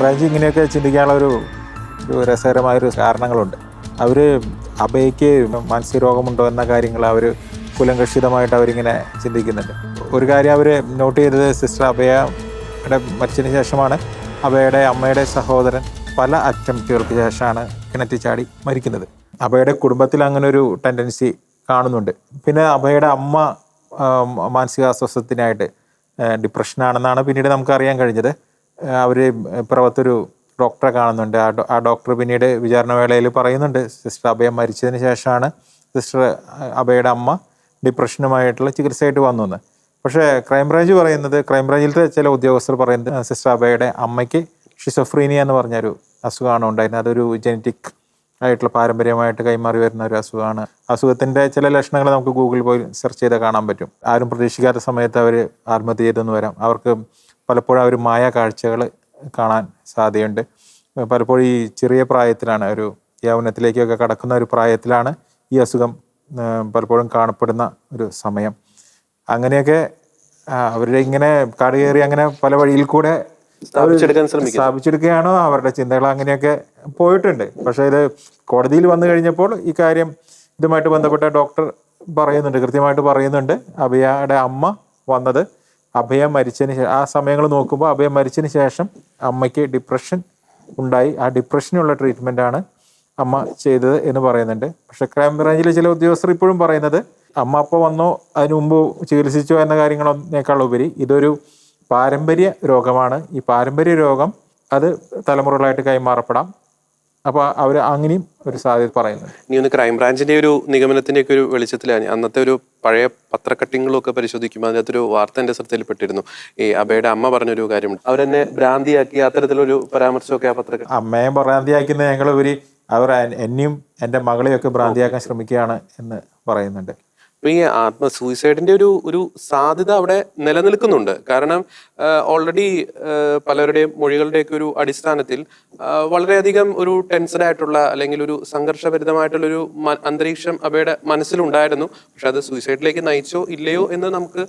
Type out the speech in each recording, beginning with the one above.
Crime branch ഇങ്ങനെയൊക്കെ ചിന്തിക്കാനുള്ള ഒരു ഒരു രസകരമായൊരു കാരണങ്ങളുണ്ട്. അവർ അഭയയ്ക്ക് മാനസിക രോഗമുണ്ടോ എന്ന കാര്യങ്ങൾ അവർ കുലങ്കഷിതമായിട്ട് അവരിങ്ങനെ ചിന്തിക്കുന്നുണ്ട്. ഒരു കാര്യം അവർ നോട്ട് ചെയ്തത് സിസ്റ്റർ അഭയയുടെ മരിച്ചതിന് ശേഷമാണ്. അഭയയുടെ അമ്മയുടെ സഹോദരൻ പല അറ്റംപ്റ്റുകൾക്ക് ശേഷമാണ് കിണറ്റിച്ചാടി മരിക്കുന്നത്. അഭയുടെ കുടുംബത്തിൽ അങ്ങനെ ഒരു ടെൻഡൻസി കാണുന്നുണ്ട്. പിന്നെ അഭയുടെ അമ്മ മാനസികാസ്വസ്ഥത്തിനായിട്ട് ഡിപ്രഷനാണെന്നാണ് പിന്നീട് നമുക്ക് അറിയാൻ കഴിഞ്ഞത്. അവർ പിറവത്തൊരു ഡോക്ടറെ കാണുന്നുണ്ട്. ആ ഡോക്ടർ പിന്നീട് വിചാരണ വേളയിൽ പറയുന്നുണ്ട് സിസ്റ്റർ അഭയ മരിച്ചതിന് ശേഷമാണ് സിസ്റ്റർ അഭയുടെ അമ്മ ഡിപ്രഷനുമായിട്ടുള്ള ചികിത്സയായിട്ട് വന്നു പക്ഷേ ക്രൈംബ്രാഞ്ച് പറയുന്നത് ക്രൈംബ്രാഞ്ചിലത്തെ ചില ഉദ്യോഗസ്ഥർ പറയുന്നത് സിസ്റ്റർ അഭയുടെ അമ്മയ്ക്ക് ഷിസോഫ്രീനിയ എന്ന് പറഞ്ഞൊരു അസുഖമാണ് ഉണ്ടായിരുന്നത്. അതൊരു ജനറ്റിക് ആയിട്ടുള്ള പാരമ്പര്യമായിട്ട് കൈമാറി വരുന്ന ഒരു അസുഖമാണ്. അസുഖത്തിന്റെ ചില ലക്ഷണങ്ങൾ നമുക്ക് ഗൂഗിളിൽ പോയി സെർച്ച് ചെയ്താൽ കാണാൻ പറ്റും. ആരും പ്രതീക്ഷിക്കാത്ത സമയത്ത് അവർ ആത്മഹത്യ ചെയ്തെന്ന് വരാം. അവർക്ക് പലപ്പോഴും ആ ഒരു മായ കാഴ്ചകൾ കാണാൻ സാധ്യതയുണ്ട്. പലപ്പോഴും ഈ ചെറിയ പ്രായത്തിലാണ് ഒരു യൗവനത്തിലേക്കൊക്കെ കടക്കുന്ന ഒരു പ്രായത്തിലാണ് ഈ അസുഖം പലപ്പോഴും കാണപ്പെടുന്ന ഒരു സമയം. അങ്ങനെയൊക്കെ അവരുടെ ഇങ്ങനെ കാട് കയറി അങ്ങനെ പല വഴിയിൽ കൂടെ സ്ഥാപിച്ചെടുക്കുകയാണോ? അവരുടെ ചിന്തകൾ അങ്ങനെയൊക്കെ പോയിട്ടുണ്ട്. പക്ഷേ ഇത് കോടതിയിൽ വന്നു കഴിഞ്ഞപ്പോൾ ഈ കാര്യം ഇതുമായിട്ട് ബന്ധപ്പെട്ട ഡോക്ടർ പറയുന്നുണ്ട് കൃത്യമായിട്ട് പറയുന്നുണ്ട്. അഭയയുടെ അമ്മ വന്നത് അഭയ മരിച്ചതിന് ശേഷം ആ സമയങ്ങൾ നോക്കുമ്പോൾ അഭയ മരിച്ചതിന് ശേഷം അമ്മയ്ക്ക് ഡിപ്രഷൻ ഉണ്ടായി. ആ ഡിപ്രഷനുള്ള ട്രീറ്റ്മെന്റ് ആണ് അമ്മ ചെയ്തത് എന്ന് പറയുന്നുണ്ട്. പക്ഷെ ക്രൈംബ്രാഞ്ചിലെ ചില ഉദ്യോഗസ്ഥർ ഇപ്പോഴും പറയുന്നത് അമ്മ അപ്പോൾ വന്നോ അതിനു മുമ്പ് ചികിത്സിച്ചോ എന്ന കാര്യങ്ങളൊന്നേക്കാൾ ഉപരി ഇതൊരു പാരമ്പര്യ രോഗമാണ്. ഈ പാരമ്പര്യ രോഗം അത് തലമുറകളായിട്ട് കൈമാറപ്പെടാം. അപ്പോൾ അവർ അങ്ങനെയും ഒരു സാധ്യത പറയുന്നത് ഇനി ഒന്ന് ക്രൈംബ്രാഞ്ചിന്റെ ഒരു നിഗമനത്തിന്റെ ഒക്കെ ഒരു വെളിച്ചത്തിലാണ്. അന്നത്തെ ഒരു പഴയ പത്രക്കട്ടിങ്ങളൊക്കെ പരിശോധിക്കുമ്പോൾ അതിനകത്തൊരു വാർത്ത എന്റെ ശ്രദ്ധയിൽപ്പെട്ടിരുന്നു. ഈ അബയുടെ അമ്മ പറഞ്ഞൊരു കാര്യമുണ്ട്. അവരെന്നെ ഭ്രാന്തിയാക്കി അത്തരത്തിലൊരു പരാമർശമൊക്കെ ആ പത്ര അമ്മയെ ഭ്രാന്തിയാക്കുന്ന ഞങ്ങൾ ഒരു അവർ എന്നെയും എന്റെ മകളെയൊക്കെ ഭ്രാന്തിയാക്കാൻ ശ്രമിക്കുകയാണ് എന്ന് പറയുന്നുണ്ട്. അപ്പൊ ഈ ആത്മ സൂയിസൈഡിന്റെ ഒരു ഒരു സാധ്യത അവിടെ നിലനിൽക്കുന്നുണ്ട്. കാരണം ഓൾറെഡി പലരുടെയും മൊഴികളുടെയൊക്കെ ഒരു അടിസ്ഥാനത്തിൽ വളരെയധികം ഒരു ടെൻഷൻ ആയിട്ടുള്ള അല്ലെങ്കിൽ ഒരു സംഘർഷഭരിതമായിട്ടുള്ള ഒരു അന്തരീക്ഷം അവയുടെ മനസ്സിലുണ്ടായിരുന്നു. പക്ഷെ അത് സൂയിസൈഡിലേക്ക് നയിച്ചോ ഇല്ലയോ എന്ന് നമുക്ക്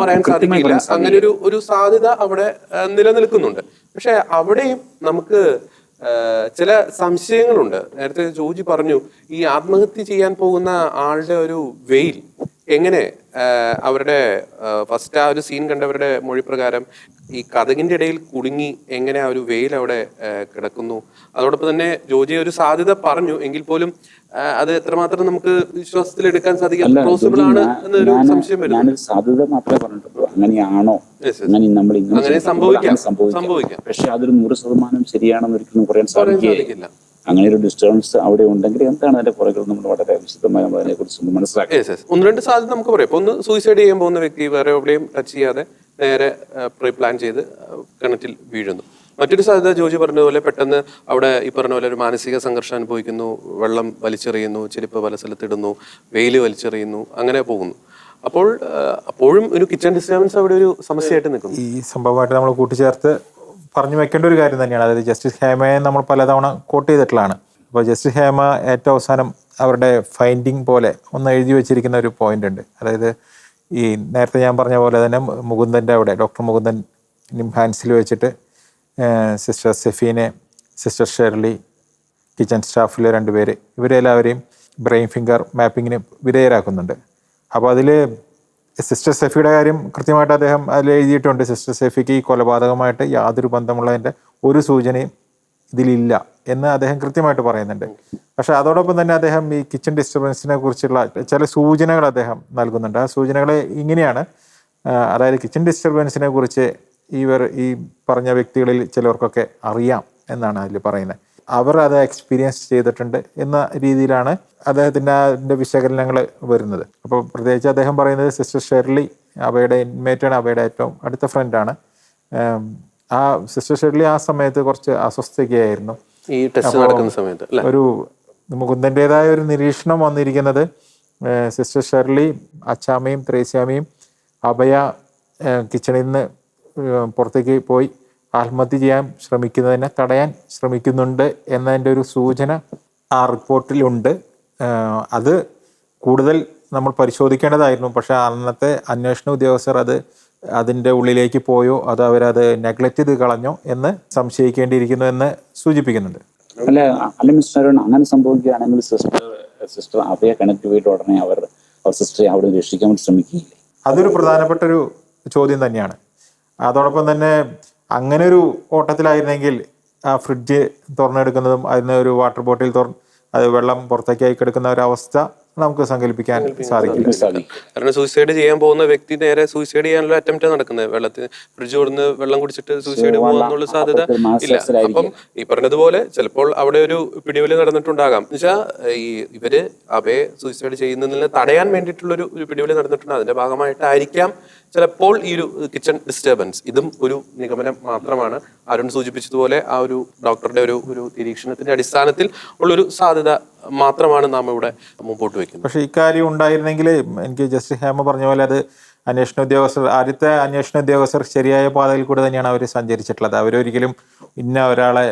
പറയാൻ സാധിക്കില്ല. അങ്ങനെ ഒരു ഒരു സാധ്യത അവിടെ നിലനിൽക്കുന്നുണ്ട്. പക്ഷെ അവിടെയും നമുക്ക് ചില സംശയങ്ങളുണ്ട്. നേരത്തെ ജോജി പറഞ്ഞു ഈ ആത്മഹത്യ ചെയ്യാൻ പോകുന്ന ആളുടെ ഒരു വെയിൽ എങ്ങനെ അവരുടെ ഫസ്റ്റ് ആ ഒരു സീൻ കണ്ടവരുടെ മൊഴി പ്രകാരം ഈ കഥകിന്റെ ഇടയിൽ കുടുങ്ങി എങ്ങനെ ആ ഒരു വെയിൽ അവിടെ കിടക്കുന്നു. അതോടൊപ്പം തന്നെ ജോജി ഒരു സാധ്യത പറഞ്ഞു എങ്കിൽ പോലും അത് എത്രമാത്രം നമുക്ക് വിശ്വാസത്തിൽ എടുക്കാൻ സാധിക്കും പോസിബിൾ ആണ് എന്നൊരു സംശയം വരുന്നു. സാധ്യത മാത്രമേ പറഞ്ഞിട്ടുള്ളൂ. അങ്ങനെയാണോ. അങ്ങനെ നമ്മൾ ഇങ്ങനെ അങ്ങനെ സംഭവിക്കാം. സംഭവിക്കാം. പക്ഷെ അതൊരു നൂറ് ശതമാനം ശരിയാണെന്ന് ഒരിക്കലും പറയാൻ സാധിക്കില്ല. അങ്ങനെ ഒരു ഡിസ്റ്റർബൻസ് അവിടെ ഉണ്ടെങ്കിൽ എന്താണ് അതിന്റെ പുറകിൽ നമ്മൾ വളരെ വിശദമായി നമ്മൾ അതിനെ കുറിച്ച് മനസ്സിലാക്കണം. യെസ് യെസ് ഒന്ന് രണ്ട് സാധ്യത നമുക്ക് പറയാം. ഒന്ന് സൂയിസൈഡ് ചെയ്യാൻ പോകുന്ന വ്യക്തി വേറെ എവിടെയും ടച്ച് ചെയ്യാതെ നേരെ പ്രീ പ്ലാൻ ചെയ്ത് കിണറ്റിൽ വീഴുന്നു. മറ്റൊരു സാധ്യത ജോജി പറഞ്ഞതുപോലെ പെട്ടെന്ന് അവിടെ ഈ പറഞ്ഞ പോലെ ഒരു മാനസിക സംഘർഷം അനുഭവിക്കുന്നു. വെള്ളം വലിച്ചെറിയുന്നു ചെരുപ്പ് പല സ്ഥലത്തിടുന്നു വെയിൽ വലിച്ചെറിയുന്നു അങ്ങനെ പോകുന്നു. അപ്പോൾ അപ്പോഴും ഒരു കിച്ചൺ ഡിസ്റ്റർബൻസ് അവിടെ ഒരു സമസ്യയായിട്ട് നിൽക്കുന്നു. ഈ സംഭവമായിട്ട് നമ്മൾ കൂട്ടിച്ചേർത്ത് പറഞ്ഞു വെക്കേണ്ട ഒരു കാര്യം തന്നെയാണ്. അതായത് ജസ്റ്റിസ് ഹേമയെ നമ്മൾ പലതവണ കോട്ട് ചെയ്തിട്ടുള്ളതാണ്. അപ്പോൾ ജസ്റ്റിസ് ഹേമ ഏറ്റവും അവസാനം അവരുടെ ഫൈൻഡിങ് പോലെ ഒന്ന് എഴുതി വെച്ചിരിക്കുന്ന ഒരു പോയിന്റ് ഉണ്ട്. അതായത് ഈ നേരത്തെ ഞാൻ പറഞ്ഞ പോലെ തന്നെ മുകുന്ദന്റെ അവിടെ ഡോക്ടർ മുകുന്ദൻ നിംഹാൻസിൽ വെച്ചിട്ട് സിസ്റ്റർ സെഫീനെ സിസ്റ്റർ ഷെർലി കിച്ചൺ സ്റ്റാഫിലെ രണ്ടുപേര് ഇവരെല്ലാവരെയും ബ്രെയിൻ ഫിംഗർ മാപ്പിങ്ങിന് വിധേയരാക്കുന്നുണ്ട്. അപ്പോൾ അതിൽ സിസ്റ്റർ സെഫിയുടെ കാര്യം കൃത്യമായിട്ട് അദ്ദേഹം അതിൽ എഴുതിയിട്ടുണ്ട്. സിസ്റ്റർ സെഫിക്ക് ഈ കൊലപാതകമായിട്ട് യാതൊരു ബന്ധമുള്ളതിന്റെ ഒരു സൂചനയും ഇതിലില്ല എന്ന് അദ്ദേഹം കൃത്യമായിട്ട് പറയുന്നുണ്ട്. പക്ഷേ അതോടൊപ്പം തന്നെ അദ്ദേഹം ഈ കിച്ചൺ ഡിസ്റ്റർബൻസിനെ കുറിച്ചുള്ള ചില സൂചനകൾ അദ്ദേഹം നൽകുന്നുണ്ട്. ആ സൂചനകൾ ഇങ്ങനെയാണ് അതായത് കിച്ചൺ ഡിസ്റ്റർബൻസിനെ കുറിച്ച് ഇവർ ഈ പറഞ്ഞ വ്യക്തികളിൽ ചിലർക്കൊക്കെ അറിയാം എന്നാണ് അതിൽ പറയുന്നത്. അവർ അത് എക്സ്പീരിയൻസ് ചെയ്തിട്ടുണ്ട് എന്ന രീതിയിലാണ് അദ്ദേഹത്തിന്റെ അതിന്റെ വിശകലനങ്ങൾ വരുന്നത്. അപ്പോൾ പ്രത്യേകിച്ച് അദ്ദേഹം പറയുന്നത് സിസ്റ്റർ ഷെർലി അവയുടെ ഇൻമേറ്റാണ് അവയുടെ ഏറ്റവും അടുത്ത ഫ്രണ്ടാണ് ആ സിസ്റ്റർ ഷെർലി ആ സമയത്ത് കുറച്ച് അസ്വസ്ഥതയായിരുന്നു ഈ ടെസ്റ്റ് നടക്കുന്ന സമയത്ത് ഒരു മുകുന്ദന്റെതായ ഒരു നിരീക്ഷണം വന്നിരിക്കുന്നത് സിസ്റ്റർ ഷെർലി അച്ചാമയും ത്രേസ്യാമ്മയും അഭയ കിച്ചണിൽ നിന്ന് പുറത്തേക്ക് പോയി ആത്മഹത്യ ചെയ്യാൻ ശ്രമിക്കുന്നതിനെ തടയാൻ ശ്രമിക്കുന്നുണ്ട് എന്നതിന്റെ ഒരു സൂചന ആ റിപ്പോർട്ടിലുണ്ട് അത് കൂടുതൽ നമ്മൾ പരിശോധിക്കേണ്ടതായിരുന്നു. പക്ഷേ അന്നത്തെ അന്വേഷണ ഉദ്യോഗസ്ഥർ അത് അതിന്റെ ഉള്ളിലേക്ക് പോയോ അത് അവരത് നെഗ്ലക്റ്റ് ചെയ്ത് കളഞ്ഞോ എന്ന് സംശയിക്കേണ്ടിയിരിക്കുന്നു എന്ന് സൂചിപ്പിക്കുന്നുണ്ട്. അല്ല അല്ല മിസ്റ്റർ അരുൺ അങ്ങനെ സംഭവിക്കുകയാണെങ്കിൽ സിസ്റ്റർ സിസ്റ്റർ അവയെ കണക്ട് ചെയ്തിട്ട് ഉടനെ അവർ സിസ്റ്ററെ അവിടെ രക്ഷിക്കാൻ ശ്രമിക്കുകയില്ലേ? അതൊരു പ്രധാനപ്പെട്ട ഒരു ചോദ്യം തന്നെയാണ്. അതോടൊപ്പം തന്നെ അങ്ങനെ ഒരു ഓട്ടത്തിലായിരുന്നെങ്കിൽ ആ ഫ്രിഡ്ജ് തുറന്നെടുക്കുന്നതും അതിന് ഒരു വാട്ടർ ബോട്ടിൽ തുറ അത് വെള്ളം പുറത്തേക്കായി കിടക്കുന്ന ഒരു അവസ്ഥ നമുക്ക് സങ്കല്പിക്കാൻ സാധിക്കില്ല സാധിക്കും. കാരണം സൂയിസൈഡ് ചെയ്യാൻ പോകുന്ന വ്യക്തി നേരെ സൂയിസൈഡ് ചെയ്യാനുള്ള അറ്റംപ്റ്റ് നടക്കുന്നത്. വെള്ളത്തിൽ ഫ്രിഡ്ജ് കൊടുന്ന് വെള്ളം കുടിച്ചിട്ട് സൂയിസൈഡ് പോകാനുള്ള സാധ്യത ഇല്ല. അപ്പം ഈ പറഞ്ഞതുപോലെ ചിലപ്പോൾ അവിടെ ഒരു പിടിവലി നടന്നിട്ടുണ്ടാകാം. എന്നുവെച്ചാൽ ഈ ഇവർ അവയെ സൂയിസൈഡ് ചെയ്യുന്നതിൽ തടയാൻ വേണ്ടിയിട്ടുള്ള ഒരു ഒരു പിടിവലി നടന്നിട്ടുണ്ട്. അതിന്റെ ഭാഗമായിട്ടായിരിക്കാം ചിലപ്പോൾ ഈ ഒരു കിച്ചൺ ഡിസ്റ്റർബൻസ് ഇതും ഒരു നിഗമനം മാത്രമാണ്. അരുൺ സൂചിപ്പിച്ചതുപോലെ ആ ഒരു ഡോക്ടറുടെ ഒരു ഒരു നിരീക്ഷണത്തിന്റെ അടിസ്ഥാനത്തിൽ ഉള്ളൊരു സാധ്യത മാത്രമാണ് നാം ഇവിടെ മുമ്പോട്ട് വെക്കുന്നത്. പക്ഷേ ഇക്കാര്യം ഉണ്ടായിരുന്നെങ്കിൽ എനിക്ക് ജസ്റ്റ് ഹേമ പറഞ്ഞ പോലെ അത് അന്വേഷണ ഉദ്യോഗസ്ഥർ ആദ്യത്തെ അന്വേഷണ ഉദ്യോഗസ്ഥർ ശരിയായ പാതയിൽ കൂടെ തന്നെയാണ് അവർ സഞ്ചരിച്ചിട്ടുള്ളത്. അവരൊരിക്കലും ഇന്ന ഒരാളെ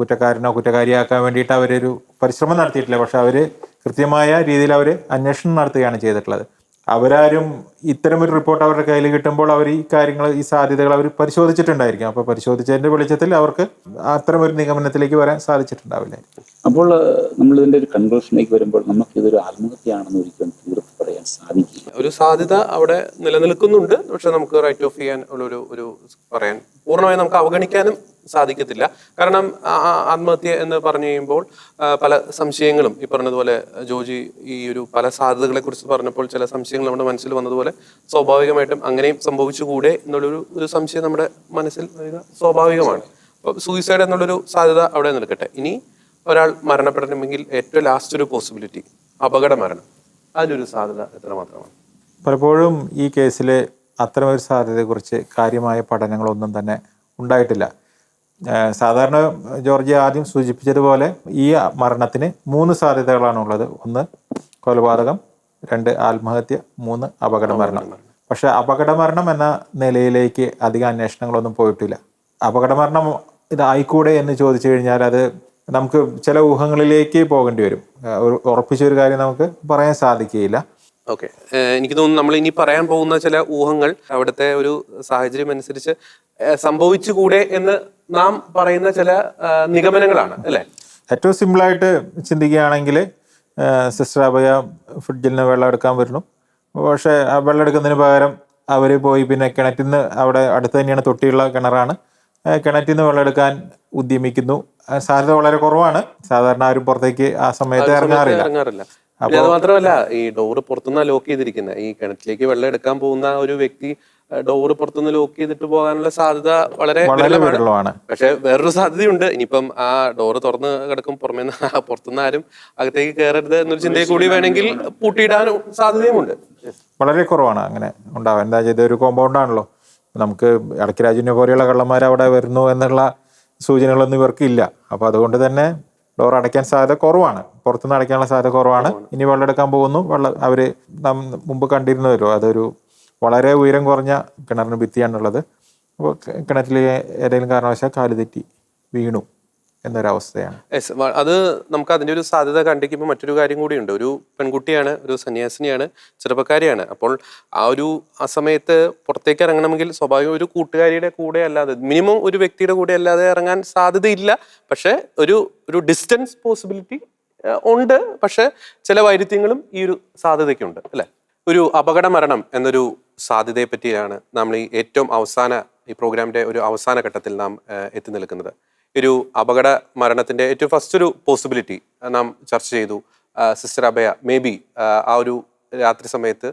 കുറ്റക്കാരനോ കുറ്റക്കാരിയാക്കാൻ വേണ്ടിയിട്ട് അവരൊരു പരിശ്രമം നടത്തിയിട്ടില്ല. പക്ഷെ അവർ കൃത്യമായ രീതിയിൽ അവർ അന്വേഷണം നടത്തുകയാണ് ചെയ്തിട്ടുള്ളത്. അവരാരും ഇത്തരമൊരു റിപ്പോർട്ട് അവരുടെ കയ്യിൽ കിട്ടുമ്പോൾ അവർ ഈ കാര്യങ്ങൾ ഈ സാധ്യതകൾ അവർ പരിശോധിച്ചിട്ടുണ്ടായിരിക്കും. അപ്പോൾ പരിശോധിച്ചതിന്റെ വെളിച്ചത്തിൽ അവർക്ക് അത്തരമൊരു നിഗമനത്തിലേക്ക് വരാൻ സാധിച്ചിട്ടുണ്ടാവില്ലായിരിക്കും അപ്പോൾ നമ്മൾ ഇതിന്റെ ഒരു കൺക്ലൂഷനിലേക്ക് വരുമ്പോൾ നമുക്ക് ഇതൊരു ആത്മഹത്യയാണെന്ന് ഒരിക്കലും തീർത്ത് പറയാൻ സാധിക്കില്ല. ഒരു സാധ്യത അവിടെ നിലനിൽക്കുന്നുണ്ട്. പക്ഷെ നമുക്ക് റൈറ്റ് ഓഫ് ചെയ്യാൻ ഉള്ള ഒരു ഒരു പറയാൻ പൂർണമായും നമുക്ക് അവഗണിക്കാനും സാധിക്കത്തില്ല. കാരണം ആത്മഹത്യ എന്ന് പറഞ്ഞു കഴിയുമ്പോൾ പല സംശയങ്ങളും ഈ പറഞ്ഞതുപോലെ ജോജി ഈ ഒരു പല സാധ്യതകളെ കുറിച്ച് പറഞ്ഞപ്പോൾ ചില സംശയങ്ങൾ നമ്മുടെ മനസ്സിൽ വന്നതുപോലെ സ്വാഭാവികമായിട്ടും അങ്ങനെയും സംഭവിച്ചുകൂടെ എന്നുള്ളൊരു ഒരു സംശയം നമ്മുടെ മനസ്സിൽ വരിക സ്വാഭാവികമാണ്. അപ്പോൾ സൂയിസൈഡ് എന്നുള്ളൊരു സാധ്യത അവിടെ നിൽക്കട്ടെ. ഇനി ഒരാൾ മരണപ്പെടണമെങ്കിൽ ഏറ്റവും ലാസ്റ്റ് ഒരു പോസിബിലിറ്റി അപകട മരണം. അതിനൊരു സാധ്യത എത്രമാത്രമാണ്? പലപ്പോഴും ഈ കേസിലെ അത്തരമൊരു സാധ്യതയെക്കുറിച്ച് കാര്യമായ പഠനങ്ങളൊന്നും തന്നെ ഉണ്ടായിട്ടില്ല. സാധാരണ ജോർജ് ആദ്യം സൂചിപ്പിച്ചതുപോലെ ഈ മരണത്തിന് മൂന്ന് സാധ്യതകളാണുള്ളത്. ഒന്ന് കൊലപാതകം. രണ്ട് ആത്മഹത്യ. മൂന്ന് അപകട മരണം പക്ഷെ അപകട മരണം എന്ന നിലയിലേക്ക് അധികം അന്വേഷണങ്ങളൊന്നും പോയിട്ടില്ല. അപകട മരണം ഇതായിക്കൂടെ എന്ന് ചോദിച്ചു കഴിഞ്ഞാൽ അത് നമുക്ക് ചില ഊഹങ്ങളിലേക്ക് പോകേണ്ടി വരും. ഒരു ഉറപ്പിച്ചൊരു കാര്യം നമുക്ക് പറയാൻ സാധിക്കുകയില്ല. ഓക്കെ എനിക്ക് തോന്നുന്നു നമ്മൾ ഇനി പറയാൻ പോകുന്ന ചില ഊഹങ്ങൾ അവിടുത്തെ ഒരു സാഹചര്യം അനുസരിച്ച് സംഭവിച്ചുകൂടെ എന്ന് നാം പറയുന്ന ചില നിഗമനങ്ങളാണ് അല്ലെ? ഏറ്റവും സിമ്പിളായിട്ട് ചിന്തിക്കുകയാണെങ്കിൽ സിസ്റ്റർ അഭയ ഫ്രിഡ്ജിൽ നിന്ന് വെള്ളം എടുക്കാൻ വരുന്നു. പക്ഷേ ആ വെള്ളം എടുക്കുന്നതിന് പകരം അവർ പോയി പിന്നെ കിണറ്റിൽ നിന്ന് അവിടെ അടുത്ത് തന്നെയാണ് തൊട്ടിയുള്ള കിണറാണ്. കിണറ്റിൽ നിന്ന് വെള്ളം എടുക്കാൻ ഉദ്യമിക്കുന്നു. സാധ്യത വളരെ കുറവാണ്. സാധാരണ ആരും പുറത്തേക്ക് ആ സമയത്ത് ഇറങ്ങാറില്ല. അത് മാത്രമല്ല ഈ ഡോറ് പുറത്തുനിന്ന് ലോക്ക് ചെയ്തിരിക്കുന്നത് ഈ കിണറ്റിലേക്ക് വെള്ളം എടുക്കാൻ പോകുന്ന ഒരു വ്യക്തി ഡോറ് പുറത്തുനിന്ന് ലോക്ക് ചെയ്തിട്ട് പോകാനുള്ള സാധ്യത വളരെ വിരളമാണ്. പക്ഷെ വേറൊരു സാധ്യതയുണ്ട്. ഇനിയിപ്പം ആ ഡോറ് തുറന്ന് കിടക്കും പുറമേ നിന്ന് പുറത്തുനിന്ന് ആരും അകത്തേക്ക് കയറരുത് എന്നൊരു ചിന്തയെ കൂടി വേണമെങ്കിൽ പൂട്ടിയിടാൻ സാധ്യതയുമുണ്ട്. വളരെ കുറവാണ് അങ്ങനെ ഉണ്ടാവുക. എന്താ ചെയ്ത ഒരു കോമ്പൗണ്ട് ആണല്ലോ. നമുക്ക് ഇടയ്ക്ക് രാജുവിനെ പോലെയുള്ള കള്ളന്മാർ അവിടെ വരുന്നു എന്നുള്ള സൂചനകളൊന്നും ഇവർക്ക് ഇല്ല അപ്പോൾ അതുകൊണ്ട് തന്നെ ഡോർ അടയ്ക്കാൻ സാധ്യത കുറവാണ്. പുറത്തുനിന്ന് അടയ്ക്കാനുള്ള സാധ്യത കുറവാണ്. ഇനി വെള്ളം എടുക്കാൻ പോകുന്നു. വെള്ളം അവർ നാം മുമ്പ് കണ്ടിരുന്നതല്ലോ അതൊരു വളരെ ഉയരം കുറഞ്ഞ കിണറിന് ഭിത്തിയാണുള്ളത്. അപ്പോൾ കിണറ്റിൽ ഏതെങ്കിലും കാരണവശാൽ കാൽ തെറ്റി വീണു എന്നൊരവസ്ഥയാണ്. അത് നമുക്ക് അതിന്റെ ഒരു സാധ്യത കണ്ടിരിക്കുമ്പോൾ മറ്റൊരു കാര്യം കൂടിയുണ്ട്. ഒരു പെൺകുട്ടിയാണ് ഒരു സന്യാസിനിയാണ് ചെറുപ്പക്കാരിയാണ്. അപ്പോൾ ആ ഒരു ആ സമയത്ത് പുറത്തേക്ക് ഇറങ്ങണമെങ്കിൽ സ്വാഭാവികം ഒരു കൂട്ടുകാരിയുടെ കൂടെ അല്ലാതെ മിനിമം ഒരു വ്യക്തിയുടെ കൂടെ അല്ലാതെ ഇറങ്ങാൻ സാധ്യതയില്ല. പക്ഷേ ഒരു ഒരു ഡിസ്റ്റൻസ് പോസിബിലിറ്റി ഉണ്ട്. പക്ഷെ ചില വൈരുദ്ധ്യങ്ങളും ഈ ഒരു സാധ്യതയ്ക്കുണ്ട് അല്ലെ? ഒരു അപകട മരണം എന്നൊരു സാധ്യതയെ പറ്റിയാണ് നമ്മൾ ഈ ഏറ്റവും അവസാന ഈ പ്രോഗ്രാമിന്റെ ഒരു അവസാന ഘട്ടത്തിൽ നാം എത്തി നിൽക്കുന്നത്. ഒരു അപകട മരണത്തിന്റെ ഏറ്റവും ഫസ്റ്റ് ഒരു പോസിബിലിറ്റി നാം ചർച്ച ചെയ്തു. സിസ്റ്റർ അഭയ മേ ബി ആ ഒരു രാത്രി സമയത്ത്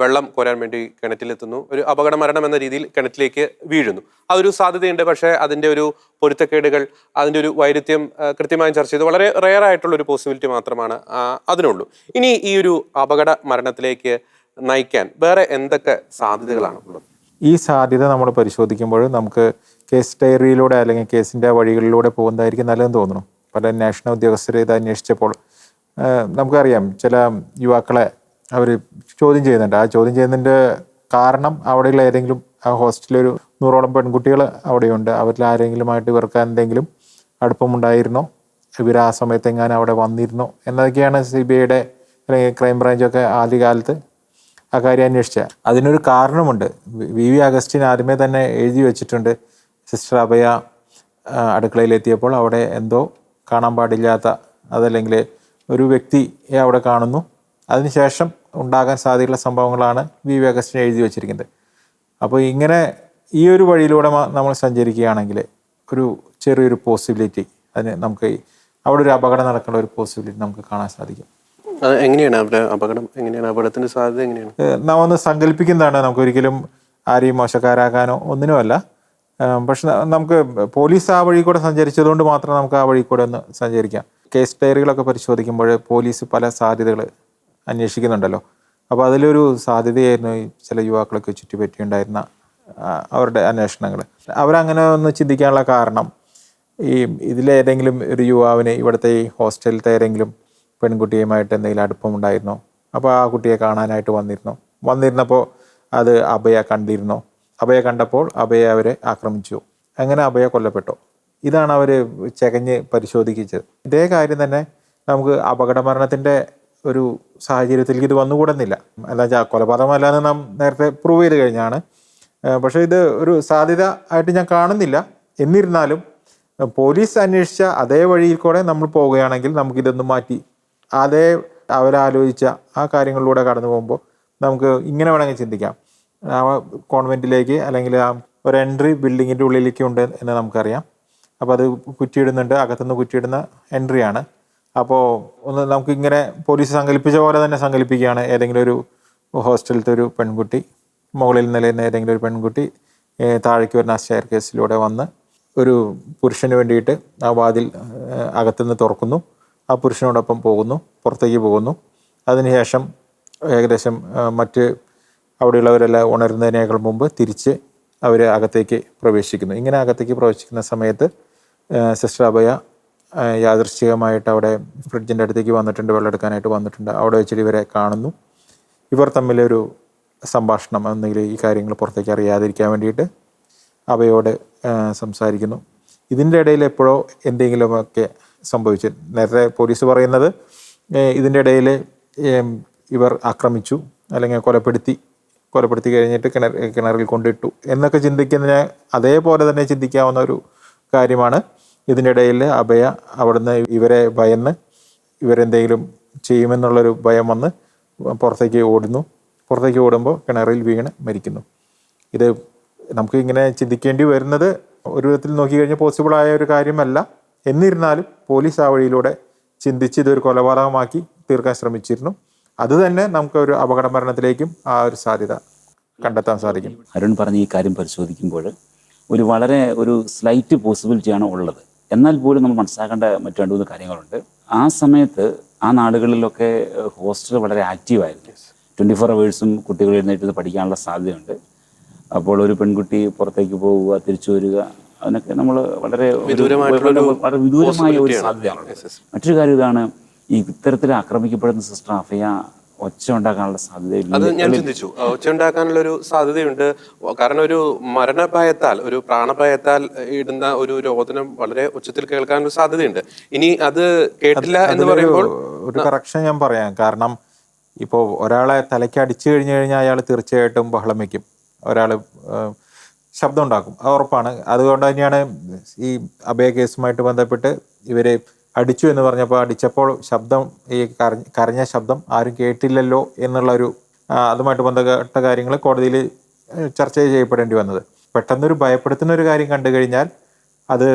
വെള്ളം കോരാൻ വേണ്ടി കിണറ്റിലെത്തുന്നു. ഒരു അപകട മരണം എന്ന രീതിയിൽ കിണറ്റിലേക്ക് വീഴുന്നു. ആ ഒരു സാധ്യതയുണ്ട്. പക്ഷേ അതിന്റെ ഒരു പൊരുത്തക്കേടുകൾ അതിന്റെ ഒരു വൈരുദ്ധ്യം കൃത്യമായും ചർച്ച ചെയ്ത്. വളരെ റെയർ ആയിട്ടുള്ള ഒരു പോസിബിലിറ്റി മാത്രമാണ് അതിനുള്ളൂ. ഇനി ഈ ഒരു അപകട മരണത്തിലേക്ക് നയിക്കാൻ വേറെ എന്തൊക്കെ സാധ്യതകളാണ് ഉള്ളത്? ഈ സാധ്യത നമ്മൾ പരിശോധിക്കുമ്പോൾ നമുക്ക് കേസ് ഡയറിയിലൂടെ അല്ലെങ്കിൽ കേസിന്റെ വഴികളിലൂടെ പോകുന്നതായിരിക്കും നല്ലതെന്ന് തോന്നുന്നു. പല അന്വേഷണ ഉദ്യോഗസ്ഥരെ ഇത് അന്വേഷിച്ചപ്പോൾ നമുക്കറിയാം ചില യുവാക്കളെ അവർ ചോദ്യം ചെയ്യുന്നുണ്ട്. ആ ചോദ്യം ചെയ്യുന്നതിന്റെ കാരണം അവിടെയുള്ള ഏതെങ്കിലും ആ ഹോസ്റ്റലിലൊരു നൂറോളം പെൺകുട്ടികൾ അവിടെയുണ്ട്. അവരിൽ ആരെങ്കിലുമായിട്ട് ഇവർക്ക് എന്തെങ്കിലും അടുപ്പമുണ്ടായിരുന്നോ? ഇവർ ആ സമയത്ത് എങ്ങാനും അവിടെ വന്നിരുന്നോ? എന്നതൊക്കെയാണ് സി ബി ഐയുടെ അല്ലെങ്കിൽ ക്രൈംബ്രാഞ്ചൊക്കെ ആദ്യകാലത്ത് ആ കാര്യം അന്വേഷിച്ചത്. അതിനൊരു കാരണമുണ്ട്. വി വി അഗസ്റ്റിൻ ആദ്യമേ തന്നെ എഴുതി വെച്ചിട്ടുണ്ട്. സിസ്റ്റർ അഭയ അടുക്കളയിലെത്തിയപ്പോൾ അവിടെ എന്തോ കാണാൻ പാടില്ലാത്ത അതല്ലെങ്കിൽ ഒരു വ്യക്തിയെ അവിടെ കാണുന്നു. അതിനുശേഷം ഉണ്ടാകാൻ സാധ്യതയുള്ള സംഭവങ്ങളാണ് വി വി അഗസ്റ്റിൻ എഴുതി വെച്ചിരിക്കുന്നത്. അപ്പോൾ ഇങ്ങനെ ഈ ഒരു വഴിയിലൂടെ നമ്മൾ സഞ്ചരിക്കുകയാണെങ്കിൽ ഒരു ചെറിയൊരു പോസിബിലിറ്റി അതിന് നമുക്ക് അവിടെ ഒരു അപകടം നടക്കേണ്ട ഒരു പോസിബിലിറ്റി നമുക്ക് കാണാൻ സാധിക്കും. അത് എങ്ങനെയാണ് അവിടെ അപകടം? എങ്ങനെയാണ് അപകടത്തിന്റെ സാധ്യത എങ്ങനെയാണ്? നാം ഒന്ന് സങ്കല്പിക്കുന്നതാണ്. നമുക്ക് ഒരിക്കലും ആരെയും മോശക്കാരാക്കാനോ ഒന്നിനുമല്ല പക്ഷെ നമുക്ക് പോലീസ് ആ വഴി കൂടെ സഞ്ചരിച്ചതുകൊണ്ട് മാത്രം നമുക്ക് ആ വഴി കൂടെ ഒന്ന് സഞ്ചരിക്കാം. കേസ് ഡയറികളൊക്കെ പരിശോധിക്കുമ്പോൾ പോലീസ് പല സാധ്യതകൾ അന്വേഷിക്കുന്നുണ്ടല്ലോ. അപ്പോൾ അതിലൊരു സാധ്യതയായിരുന്നു ഈ ചില യുവാക്കളൊക്കെ ചുറ്റിപ്പറ്റിയുണ്ടായിരുന്ന അവരുടെ അന്വേഷണങ്ങൾ അവരങ്ങനെ ഒന്ന് ചിന്തിക്കാനുള്ള കാരണം ഈ ഇതിലേതെങ്കിലും ഒരു യുവാവിന് ഇവിടുത്തെ ഈ ഹോസ്റ്റലിലത്തെ ഏതെങ്കിലും പെൺകുട്ടിയുമായിട്ട് എന്തെങ്കിലും അടുപ്പമുണ്ടായിരുന്നോ? അപ്പോൾ ആ കുട്ടിയെ കാണാനായിട്ട് വന്നിരുന്നു? വന്നിരുന്നപ്പോൾ അത് അഭയ കണ്ടിരുന്നു? അഭയ കണ്ടപ്പോൾ അഭയ അവരെ ആക്രമിച്ചു. അങ്ങനെ അഭയ കൊല്ലപ്പെട്ടു. ഇതാണ് അവർ ചകഞ്ഞ് പരിശോധിച്ചത് ഇതേ കാര്യം തന്നെ നമുക്ക് അപകടമരണത്തിന്റെ ഒരു സാഹചര്യത്തിലേക്ക് ഇത് വന്നുകൂടുന്നില്ല. അല്ലാതെ വെച്ചാൽ കൊലപാതകമല്ലാന്ന് നാം നേരത്തെ പ്രൂവ് ചെയ്ത് കഴിഞ്ഞാണ്. പക്ഷേ ഇത് ഒരു സാധ്യത ആയിട്ട് ഞാൻ കാണുന്നില്ല. എന്നിരുന്നാലും പോലീസ് അന്വേഷിച്ച അതേ വഴിയിൽ കൂടെ നമ്മൾ പോവുകയാണെങ്കിൽ നമുക്കിതൊന്ന് മാറ്റി അതേ അവരാലോചിച്ച ആ കാര്യങ്ങളിലൂടെ കടന്നു പോകുമ്പോൾ നമുക്ക് ഇങ്ങനെ വേണമെങ്കിൽ ചിന്തിക്കാം. ആ കോൺവെന്റിലേക്ക് അല്ലെങ്കിൽ ആ ഒരു എൻട്രി ബിൽഡിങ്ങിന്റെ ഉള്ളിലേക്ക് ഉണ്ട് എന്ന് നമുക്കറിയാം. അപ്പോൾ അത് കുറ്റിയിടുന്നുണ്ട് അകത്തുനിന്ന് കുറ്റിയിടുന്ന എൻട്രിയാണ്. അപ്പോൾ ഒന്ന് നമുക്കിങ്ങനെ പോലീസ് സങ്കല്പിച്ച പോലെ തന്നെ സങ്കല്പിക്കുകയാണ്. ഏതെങ്കിലും ഒരു ഹോസ്റ്റലിലത്തെ ഒരു പെൺകുട്ടി മുകളിൽ നിലയുന്ന ഏതെങ്കിലും ഒരു പെൺകുട്ടി താഴേക്ക് വരുന്ന സ്റ്റെയർ കേസിലൂടെ വന്ന് ഒരു പുരുഷന് വേണ്ടിയിട്ട് ആ വാതിൽ അകത്തുനിന്ന് തുറക്കുന്നു. ആ പുരുഷനോടൊപ്പം പോകുന്നു പുറത്തേക്ക് പോകുന്നു. അതിനുശേഷം ഏകദേശം മറ്റ് അവിടെയുള്ളവരെല്ലാം ഉണരുന്നതിനേക്കാൾ മുമ്പ് തിരിച്ച് അവർ അകത്തേക്ക് പ്രവേശിക്കുന്നു. ഇങ്ങനെ അകത്തേക്ക് പ്രവേശിക്കുന്ന സമയത്ത് സിസ്റ്റർ അഭയ യാദൃശ്ചികമായിട്ട് അവിടെ ഫ്രിഡ്ജിന്റെ അടുത്തേക്ക് വന്നിട്ടുണ്ട് വെള്ളം എടുക്കാനായിട്ട് വന്നിട്ടുണ്ട്. അവിടെ വെച്ചിട്ട് ഇവരെ കാണുന്നു. ഇവർ തമ്മിലൊരു സംഭാഷണം അല്ലെങ്കിൽ ഈ കാര്യങ്ങൾ പുറത്തേക്ക് അറിയാതിരിക്കാൻ വേണ്ടിയിട്ട് അവയോട് സംസാരിക്കുന്നു. ഇതിന്റെ ഇടയിൽ എപ്പോഴോ എന്തെങ്കിലുമൊക്കെ സംഭവിച്ചു. നേരത്തെ പോലീസ് പറയുന്നത് ഇതിന്റെ ഇടയിൽ ഇവർ ആക്രമിച്ചു അല്ലെങ്കിൽ കൊലപ്പെടുത്തി കൊലപ്പെടുത്തി കഴിഞ്ഞിട്ട് കിണർ കിണറിൽ കൊണ്ടിട്ടു എന്നൊക്കെ ചിന്തിക്കുന്നതിന് അതേപോലെ തന്നെ ചിന്തിക്കാവുന്ന ഒരു കാര്യമാണ്. ഇതിന്റെ ഇടയിൽ അഭയ അവിടുന്ന് ഇവരെ ഭയന്ന് ഇവരെന്തെങ്കിലും ചെയ്യുമെന്നുള്ളൊരു ഭയം വന്ന് പുറത്തേക്ക് ഓടുന്നു. പുറത്തേക്ക് ഓടുമ്പോൾ കിണറിൽ വീണ് മരിക്കുന്നു. ഇത് നമുക്ക് ഇങ്ങനെ ചിന്തിക്കേണ്ടി വരുന്നത് ഒരു വിധത്തിൽ നോക്കിക്കഴിഞ്ഞാൽ പോസിബിളായ ഒരു കാര്യമല്ല. എന്നിരുന്നാലും പോലീസ് ആ വഴിയിലൂടെ ചിന്തിച്ച് ഇതൊരു കൊലപാതകമാക്കി തീർക്കാൻ ശ്രമിച്ചിരുന്നു. അത് തന്നെ നമുക്ക് ഒരു അപകട മരണത്തിലേക്കും ആ ഒരു സാധ്യത കണ്ടെത്താൻ സാധിക്കും. അരുൺ പറഞ്ഞ ഈ കാര്യം പരിശോധിക്കുമ്പോൾ ഒരു വളരെ ഒരു സ്ലൈറ്റ് പോസിബിലിറ്റിയാണ് ഉള്ളത്. എന്നാൽ പോലും നമ്മൾ മനസ്സിലാക്കേണ്ട മറ്റു രണ്ട് മൂന്ന് കാര്യങ്ങളുണ്ട്. ആ സമയത്ത് ആ നാടുകളിലൊക്കെ ഹോസ്റ്റൽ വളരെ ആക്റ്റീവായിരുന്നു. ട്വന്റി ഫോർ അവേഴ്സും കുട്ടികൾ എഴുന്നേറ്റ് പഠിക്കാനുള്ള സാധ്യതയുണ്ട്. അപ്പോൾ ഒരു പെൺകുട്ടി പുറത്തേക്ക് പോവുക തിരിച്ചു വരിക അതിനൊക്കെ നമ്മൾ വളരെ വളരെ വിദൂരമായ ഒരു സാധ്യതയാണ്. മറ്റൊരു കാര്യം ഇതാണ് ഈ ഇത്തരത്തിൽ ആക്രമിക്കപ്പെടുന്ന സിസ്റ്റർ അഫയ ഒച്ച ഉണ്ടാക്കാനുള്ള അത് ഞാൻ ചിന്തിച്ചു. ഒച്ച ഉണ്ടാക്കാനുള്ള ഒരു സാധ്യതയുണ്ട് കാരണം ഒരു മരണഭയത്താൽ ഒരു പ്രാണഭയത്താൽ ഇടുന്ന ഒരു രോദനം വളരെ ഉച്ചത്തിൽ കേൾക്കാനൊരു സാധ്യതയുണ്ട്. ഇനി അത് കേട്ടില്ല എന്ന് പറയുമ്പോൾ ഒരു കറക്ഷൻ ഞാൻ പറയാം. കാരണം ഇപ്പോൾ ഒരാളെ തലയ്ക്ക് അടിച്ചു കഴിഞ്ഞു കഴിഞ്ഞാൽ അയാൾ തീർച്ചയായിട്ടും ബഹളം വയ്ക്കും ഒരാൾ ശബ്ദം ഉണ്ടാക്കും. അത് ഉറപ്പാണ്. അതുകൊണ്ട് തന്നെയാണ് ഈ അഭയ കേസുമായിട്ട് ബന്ധപ്പെട്ട് ഇവരെ അടിച്ചു എന്ന് പറഞ്ഞപ്പോൾ അടിച്ചപ്പോൾ ശബ്ദം ഈ കരഞ്ഞ ശബ്ദം ആരും കേട്ടില്ലല്ലോ എന്നുള്ള ഒരു അതുമായിട്ട് ബന്ധപ്പെട്ട കാര്യങ്ങൾ കോടതിയിൽ ചർച്ച ചെയ്യപ്പെടേണ്ടി വന്നത്. പെട്ടെന്നൊരു ഭയപ്പെടുത്തുന്ന ഒരു കാര്യം കണ്ടു കഴിഞ്ഞാൽ അത്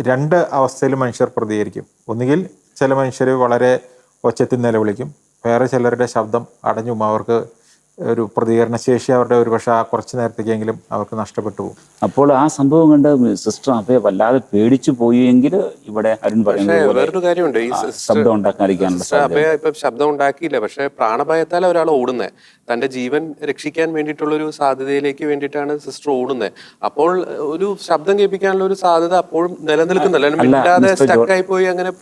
രണ്ട് അവസ്ഥയിൽ മനുഷ്യർ പ്രതികരിക്കും. ഒന്നുകിൽ ചില മനുഷ്യർ വളരെ ഒച്ചത്തിൽ നിലവിളിക്കും വേറെ ചിലരുടെ ശബ്ദം അടഞ്ഞും അവർക്ക് ഒരു പ്രതികരണശേഷി അവരുടെ ഒരു പക്ഷേ ആ കുറച്ച് നേരത്തേക്കെങ്കിലും അവർക്ക് നഷ്ടപ്പെട്ടു പോകും. അപ്പോൾ ആ സംഭവം കണ്ട് സിസ്റ്റർ അഭയ വല്ലാതെ പേടിച്ചു പോയി എങ്കിൽ ഇവിടെ അരുൺ വേറൊരു കാര്യമുണ്ട്. ഈ ശബ്ദം ഉണ്ടാക്കാതിരിക്കാനുള്ള അഭയ ഇപ്പൊ ശബ്ദം ഉണ്ടാക്കിയില്ല. പക്ഷെ പ്രാണഭയത്താൽ ഒരാൾ ഓടുന്നത് തന്റെ ജീവൻ രക്ഷിക്കാൻ വേണ്ടിയിട്ടുള്ള ഒരു സാധ്യതയിലേക്ക് വേണ്ടിയിട്ടാണ് സിസ്റ്റർ ഓടുന്നത് അപ്പോൾ ഒരു ശബ്ദം കേൾപ്പിക്കാനുള്ള ഒരു സാധ്യത അപ്പോഴും നിലനിൽക്കുന്നില്ല. അല്ല, സ്റ്റക്ക് ആയി പോയി അങ്ങനെ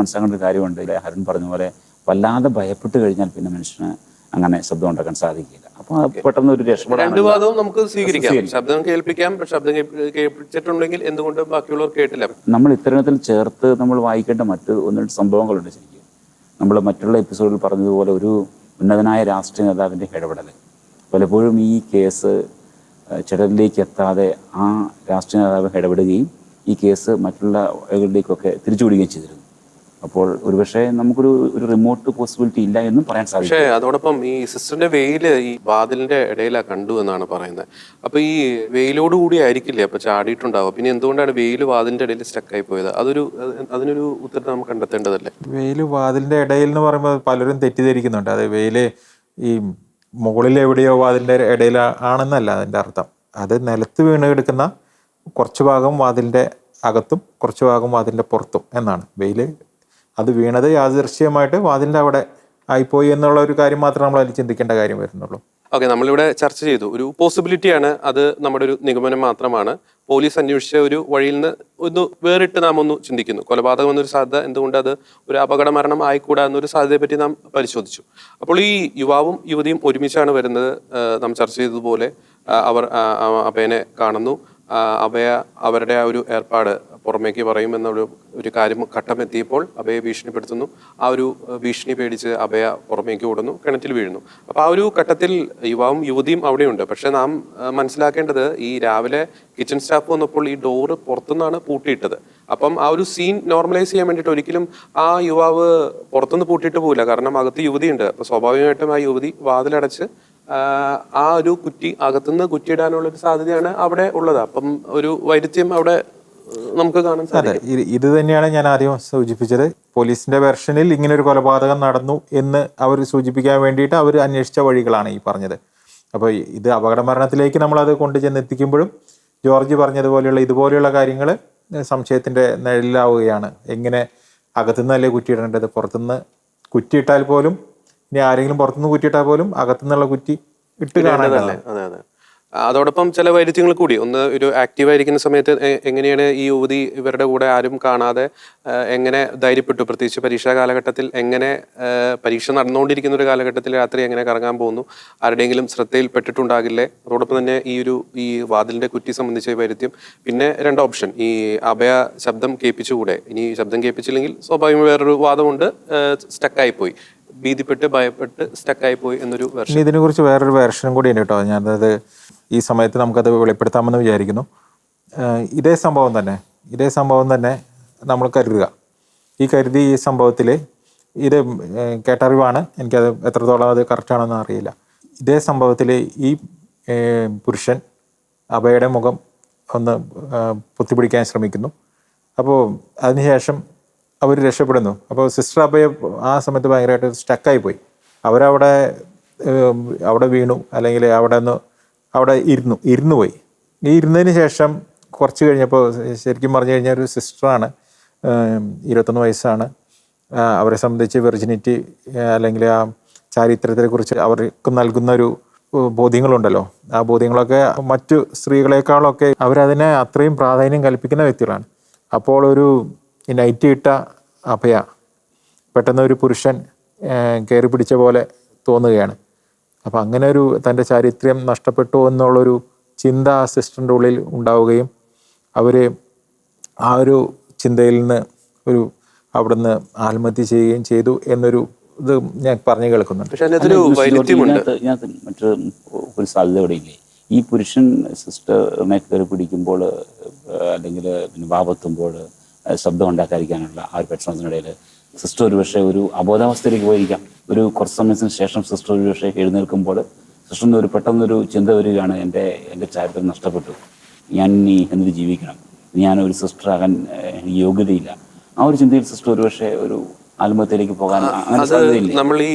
മനസ്സിലാക്കേണ്ട ഒരു കാര്യമുണ്ട്. അരുൺ പറഞ്ഞ പോലെ വല്ലാതെ ഭയപ്പെട്ട് കഴിഞ്ഞാൽ പിന്നെ മനുഷ്യന് അങ്ങനെ ശബ്ദം ഉണ്ടാക്കാൻ സാധിക്കില്ല. അപ്പൊ പെട്ടെന്ന് ഒരു രണ്ട് വാദവും നമുക്ക് സ്വീകരിക്കാം. ശബ്ദം കേൾപ്പിക്കാം ശബ്ദം കേൾപ്പി- കേൾപ്പിച്ചിട്ടുണ്ടെങ്കിൽ എന്തുകൊണ്ട് ബാക്കിയുള്ളവർ കേട്ടില്ല? നമ്മൾ ഇത്തരത്തിൽ ചേർത്ത് നമ്മൾ വായിക്കേണ്ട മറ്റ് ഒന്ന് രണ്ട് സംഭവങ്ങളുണ്ട് ശരിക്കും. നമ്മൾ മറ്റുള്ള എപ്പിസോഡിൽ പറഞ്ഞതുപോലെ ഒരു ഉന്നതനായ രാഷ്ട്രീയ നേതാവിന്റെ ഇടപെടൽ. പലപ്പോഴും ഈ കേസ് ചടലിലേക്ക് എത്താതെ ആ രാഷ്ട്രീയ നേതാവ് ഇടപെടുകയും ഈ കേസ് മറ്റുള്ള തിരിച്ചുവിടുകയും ചെയ്തിരുന്നു. അപ്പോൾ ഒരുപക്ഷെ നമുക്കൊരു ഒരു റിമോട്ട് പോസിബിലിറ്റി ഇല്ല എന്നും പറയാൻ സാധിക്കും. പക്ഷേ അതോടൊപ്പം ഈ സിസ്റ്ററിന്റെ വെയിൽ ഈ വാതിലിന്റെ ഇടയിലാ കണ്ടു എന്നാണ് പറയുന്നത്. അപ്പൊ ഈ വെയിലോട് കൂടി ആയിരിക്കില്ലേ അപ്പൊ ചാടിയിട്ടുണ്ടാവും പിന്നെ എന്തുകൊണ്ടാണ് വെയിൽ വാതിലിന്റെ ഇടയിൽ സ്റ്റക്ക് ആയി പോയത്? അതൊരു അതിനൊരു ഉത്തരം നമുക്ക് കണ്ടെത്തേണ്ടതല്ലേ? വെയിൽ വാതിലിന്റെ ഇടയിൽ എന്ന് പറയുമ്പോൾ പലരും തെറ്റിദ്ധരിക്കുന്നുണ്ട്. അത് വെയിൽ ഈ മുകളിൽ എവിടെയോ വാതിലിന്റെ ഇടയിൽ ആണെന്നല്ല അതിന്റെ അർത്ഥം. അത് നിലത്ത് വീണ് കിടക്കുന്ന കുറച്ച് ഭാഗം വാതിലിന്റെ അകത്തും കുറച്ച് ഭാഗം അതിന്റെ പുറത്തും എന്നാണ്. വെയിൽ അത് വീണത് യാദൃശ്യമായിട്ട് വാതിലിന്റെ അവിടെ ആയിപ്പോയി എന്നുള്ള ഒരു കാര്യം മാത്രമേ നമ്മൾ അതിൽ ചിന്തിക്കേണ്ട കാര്യം വരുന്നുള്ളൂ. ഓക്കെ നമ്മളിവിടെ ചർച്ച ചെയ്തു. ഒരു പോസിബിലിറ്റിയാണ് അത് നമ്മുടെ ഒരു നിഗമനം മാത്രമാണ്. പോലീസ് അന്വേഷിച്ച ഒരു വഴിയിൽ നിന്ന് ഒന്ന് വേറിട്ട് നാം ഒന്ന് ചിന്തിക്കുന്നു. കൊലപാതകം എന്നൊരു സാധ്യത എന്തുകൊണ്ട് അത് ഒരു അപകട മരണം ആയിക്കൂടാ എന്നൊരു സാധ്യതയെ പറ്റി നാം പരിശോധിച്ചു. അപ്പോൾ ഈ യുവാവും യുവതിയും ഒരുമിച്ചാണ് വരുന്നത് നാം ചർച്ച ചെയ്തതുപോലെ അവർ ആ, കാണുന്നു. അഭയ അവരുടെ ആ ഒരു ഏർപ്പാട് പുറമേക്ക് പറയും എന്നൊരു ഒരു കാര്യം ഘട്ടം എത്തിയപ്പോൾ അഭയെ ഭീഷണിപ്പെടുത്തുന്നു. ആ ഒരു ഭീഷണി പേടിച്ച് അഭയ പുറമേക്ക് ഓടുന്നു കിണറ്റിൽ വീഴുന്നു. അപ്പോൾ ആ ഒരു ഘട്ടത്തിൽ യുവാവും യുവതിയും അവിടെയുണ്ട്. പക്ഷേ നാം മനസ്സിലാക്കേണ്ടത് ഈ രാവിലെ കിച്ചൺ സ്റ്റാഫ് വന്നപ്പോൾ ഈ ഡോറ് പുറത്തുനിന്നാണ് പൂട്ടിയിട്ടത്. അപ്പം ആ ഒരു സീൻ നോർമലൈസ് ചെയ്യാൻ വേണ്ടിയിട്ട് ഒരിക്കലും ആ യുവാവ് പുറത്തുനിന്ന് പൂട്ടിയിട്ട് പോകില്ല കാരണം അകത്ത് യുവതിയുണ്ട്. അപ്പോൾ സ്വാഭാവികമായിട്ടും ആ യുവതി വാതിലടച്ച് ആ ഒരു കുറ്റി അകത്തുനിന്ന് കുറ്റിയിടാനുള്ള ഒരു സാധ്യതയാണ് അവിടെ ഉള്ളത്. അപ്പം ഒരു വൈരുദ്ധ്യം അവിടെ നമുക്ക് കാണാൻ സാധിക്കും. ഇത് തന്നെയാണ് ഞാൻ ആദ്യം സൂചിപ്പിച്ചത്. പോലീസിന്റെ വെർഷനിൽ ഇങ്ങനെ ഒരു കൊലപാതകം നടന്നു എന്ന് അവർ സൂചിപ്പിക്കാൻ വേണ്ടിയിട്ട് അവർ അന്വേഷിച്ച വഴികളാണ് ഈ പറഞ്ഞത്. അപ്പോൾ ഇത് അപകട മരണത്തിലേക്ക് നമ്മളത് കൊണ്ടുചെന്ന് എത്തിക്കുമ്പോഴും ജോർജ് പറഞ്ഞതുപോലെയുള്ള ഇതുപോലെയുള്ള കാര്യങ്ങൾ സംശയത്തിന്റെ നിഴലിലാവുകയാണ്. എങ്ങനെ അകത്തുനിന്നല്ലേ കുറ്റിയിടേണ്ടത്? പുറത്തുനിന്ന് കുറ്റിയിട്ടാൽ പോലും ഇനി ആരെങ്കിലും പുറത്തുനിന്ന് കുറ്റിയിട്ടാൽ പോലും അകത്തുനിന്നുള്ള കുറ്റി ഇട്ട് കാണാനല്ലേ അതെ അതെ. അതോടൊപ്പം ചില വൈരുദ്ധ്യങ്ങൾ കൂടി. ഒന്ന് ഒരു ആക്റ്റീവ് ആയിരിക്കുന്ന സമയത്ത് എങ്ങനെയാണ് ഈ യുവതി ഇവരുടെ കൂടെ ആരും കാണാതെ എങ്ങനെ ധൈര്യപ്പെട്ടു? പ്രത്യേകിച്ച് പരീക്ഷാ കാലഘട്ടത്തിൽ എങ്ങനെ പരീക്ഷ നടന്നുകൊണ്ടിരിക്കുന്ന ഒരു കാലഘട്ടത്തിൽ രാത്രി എങ്ങനെ കറങ്ങാൻ പോകുന്നു? ആരുടെയെങ്കിലും ശ്രദ്ധയിൽപ്പെട്ടിട്ടുണ്ടാകില്ലേ? അതോടൊപ്പം തന്നെ ഈ ഒരു ഈ വാതിലിന്റെ കുറ്റി സംബന്ധിച്ച വൈരുദ്ധ്യം. പിന്നെ രണ്ട് ഓപ്ഷൻ ഈ അഭയ ശബ്ദം കേൾപ്പിച്ചുകൂടെ. ഇനി ശബ്ദം കേൾപ്പിച്ചില്ലെങ്കിൽ സ്വാഭാവികം വേറൊരു വാദമുണ്ട് സ്റ്റക്കായി പോയി ഭീതിപ്പെട്ട് ഭയപ്പെട്ട് സ്റ്റക്കായി പോയി എന്നൊരു വെർഷൻ ഇതിനെ കുറിച്ച് വേറൊരു വേർഷനും കൂടി ഉണ്ട് കേട്ടോ. ഞാനത് ഈ സമയത്ത് നമുക്കത് വെളിപ്പെടുത്താമെന്ന് വിചാരിക്കുന്നു. ഇതേ സംഭവം തന്നെ. ഇതേ സംഭവം തന്നെ നമ്മൾ കരുതുക. ഈ കരുതി ഈ സംഭവത്തിൽ ഇത് കേട്ടറിവാണ്. എനിക്കത് എത്രത്തോളം അത് കറക്റ്റാണെന്ന് അറിയില്ല. ഇതേ സംഭവത്തിൽ ഈ പുരുഷൻ അഭയുടെ മുഖം ഒന്ന് പൊത്തിപ്പിടിക്കാൻ ശ്രമിക്കുന്നു. അപ്പോൾ അതിനുശേഷം അവർ രക്ഷപ്പെടുന്നു. അപ്പോൾ സിസ്റ്റർ അഭയ ആ സമയത്ത് ഭയങ്കരമായിട്ട് സ്റ്റക്കായി പോയി അവരവിടെ അവിടെ വീണു. അല്ലെങ്കിൽ അവിടെ നിന്ന് അവിടെ ഇരുന്നു ഇരുന്നു പോയി. ഈ ഇരുന്നതിന് ശേഷം കുറച്ച് കഴിഞ്ഞപ്പോൾ ശരിക്കും പറഞ്ഞു കഴിഞ്ഞാൽ ഒരു സിസ്റ്ററാണ് ഇരുപത്തൊന്ന് വയസ്സാണ്. അവരെ സംബന്ധിച്ച് വെർജിനിറ്റി അല്ലെങ്കിൽ ആ ചാരിത്രത്തെക്കുറിച്ച് അവർക്ക് നൽകുന്ന ഒരു ബോധ്യങ്ങളുണ്ടല്ലോ. ആ ബോധ്യങ്ങളൊക്കെ മറ്റു സ്ത്രീകളെക്കാളൊക്കെ അവരതിനെ അത്രയും പ്രാധാന്യം കൽപ്പിക്കുന്ന വ്യക്തികളാണ്. അപ്പോൾ ഒരു നൈറ്റ് ഇട്ട അഭയ പെട്ടെന്ന് ഒരു പുരുഷൻ കയറി പിടിച്ച പോലെ തോന്നുകയാണ്. അപ്പം അങ്ങനെ ഒരു തന്റെ ചാരിത്രം നഷ്ടപ്പെട്ടു എന്നുള്ളൊരു ചിന്ത ആ സിസ്റ്ററിന്റെ ഉള്ളിൽ ഉണ്ടാവുകയും അവർ ആ ഒരു ചിന്തയിൽ നിന്ന് ഒരു അവിടുന്ന് ആത്മഹത്യ ചെയ്യുകയും ചെയ്തു എന്നൊരു ഇത് ഞാൻ പറഞ്ഞു കേൾക്കുന്നുണ്ട്. ഇതിനകത്ത് മറ്റൊരു ഒരു സാധ്യത ഇവിടെ ഇല്ലേ ഈ പുരുഷൻ സിസ്റ്ററിനെ കയറി പിടിക്കുമ്പോൾ അല്ലെങ്കിൽ പിന്നെ വാപത്തുമ്പോൾ ശബ്ദം ഉണ്ടാക്കാതിരിക്കാനുള്ള ആ ഒരു പരിശ്രമത്തിനിടയിൽ സിസ്റ്റർ ഒരു പക്ഷേ ഒരു അബോധാവസ്ഥയിലേക്ക് പോയിരിക്കാം. ഒരു കുറച്ച് സമയത്തിന് ശേഷം സിസ്റ്റർ ഒരു പക്ഷേ എഴുന്നേൽക്കുമ്പോൾ സിസ്റ്ററിന് ഒരു പെട്ടെന്നൊരു ചിന്ത വരികയാണ് എന്റെ എന്റെ ചാരിത്രം നഷ്ടപ്പെട്ടു. ഞാൻ ഇനി എന്തിന് ജീവിക്കണം? ഞാൻ ഒരു സിസ്റ്റർ ആകാൻ എനിക്ക് യോഗ്യതയില്ല. ആ ഒരു ചിന്തയിൽ സിസ്റ്റർ ഒരു പക്ഷേ ഒരു ആത്മഹത്യയിലേക്ക് പോകാൻ അങ്ങനെ നമ്മൾ ഈ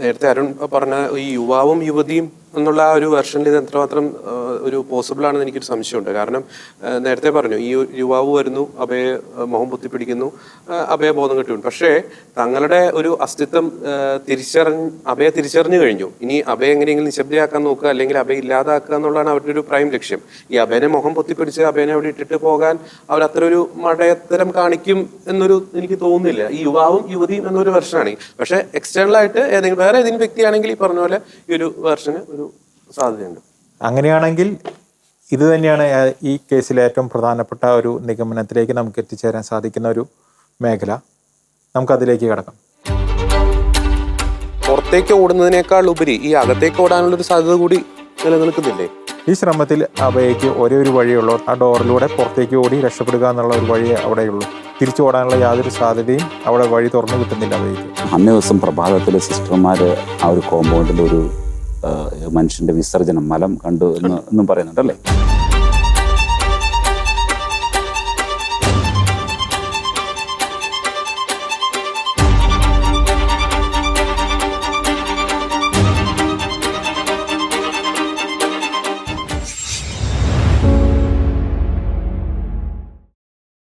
നേരത്തെ അരുൺ പറഞ്ഞ ഈ യുവാവും യുവതിയും എന്നുള്ള ആ ഒരു വെർഷനിൽ ഇത് എത്രമാത്രം ഒരു പോസിബിൾ ആണെന്ന് എനിക്കൊരു സംശയമുണ്ട്. കാരണം നേരത്തെ പറഞ്ഞു ഈ യുവാവ് വരുന്നു അഭയെ മുഖം പൊത്തിപ്പിടിക്കുന്നു അഭയ ബോധം കെട്ടി പക്ഷേ തങ്ങളുടെ ഒരു അസ്തിത്വം തിരിച്ചറി തിരിച്ചറിഞ്ഞ് അഭയെ തിരിച്ചറിഞ്ഞു കഴിഞ്ഞു. ഇനി അഭയെ എങ്ങനെയെങ്കിലും നിശബ്ദയാക്കാൻ നോക്കുക അല്ലെങ്കിൽ അഭയെ ഇല്ലാതാക്കുക എന്നുള്ളതാണ് അവരുടെ ഒരു പ്രൈം ലക്ഷ്യം. ഈ അഭയനെ മുഖം പൊത്തിപ്പിടിച്ച് അഭയനെ അവിടെ ഇട്ടിട്ട് പോകാൻ അവർ അത്ര ഒരു മടയത്തരം കാണിക്കും എന്നൊരു എനിക്ക് തോന്നുന്നില്ല. ഈ യുവാവും യുവതിയും എന്നൊരു വെർഷനാണ് പക്ഷേ എക്സ്റ്റേണൽ ആയിട്ട് ഏതെങ്കിലും വേറെ ഏതെങ്കിലും വ്യക്തിയാണെങ്കിൽ ഈ പറഞ്ഞ പോലെ ഈ ഒരു വെർഷന് ഒരു സാധ്യതയുണ്ട്. അങ്ങനെയാണെങ്കിൽ ഇത് തന്നെയാണ് ഈ കേസിലെ ഏറ്റവും പ്രധാനപ്പെട്ട ഒരു നിഗമനത്തിലേക്ക് നമുക്ക് എത്തിച്ചേരാൻ സാധിക്കുന്ന ഒരു മേഖല. നമുക്കതിലേക്ക് കിടക്കാം. കടക്കാം പുറത്തേക്ക് ഓടുന്നതിനേക്കാൾ ഉപരി ഈ അകത്തേക്ക് ഓടാനുള്ള ഒരു സാധ്യത കൂടി നിലനിൽക്കുന്നില്ലേ? ഈ ശ്രമത്തിൽ അവയ്ക്ക് ഒരേ ഒരു വഴിയുള്ളൂ ആ ഡോറിലൂടെ പുറത്തേക്ക് ഓടി രക്ഷപ്പെടുക എന്നുള്ള ഒരു വഴി അവിടെയുള്ളൂ. തിരിച്ചു ഓടാനുള്ള യാതൊരു സാധ്യതയും അവിടെ വഴി തുറന്നു കിട്ടുന്നില്ല അവയ്ക്ക് അന്നേ ദിവസം പ്രഭാതത്തിലെ സിസ്റ്റർമാർ ആ ഒരു കോമ്പൗണ്ടിൽ ഒരു മനുഷ്യന്റെ വിസർജനം മലം കണ്ടു എന്ന് എന്നും പറയുന്നുണ്ട് അല്ലേ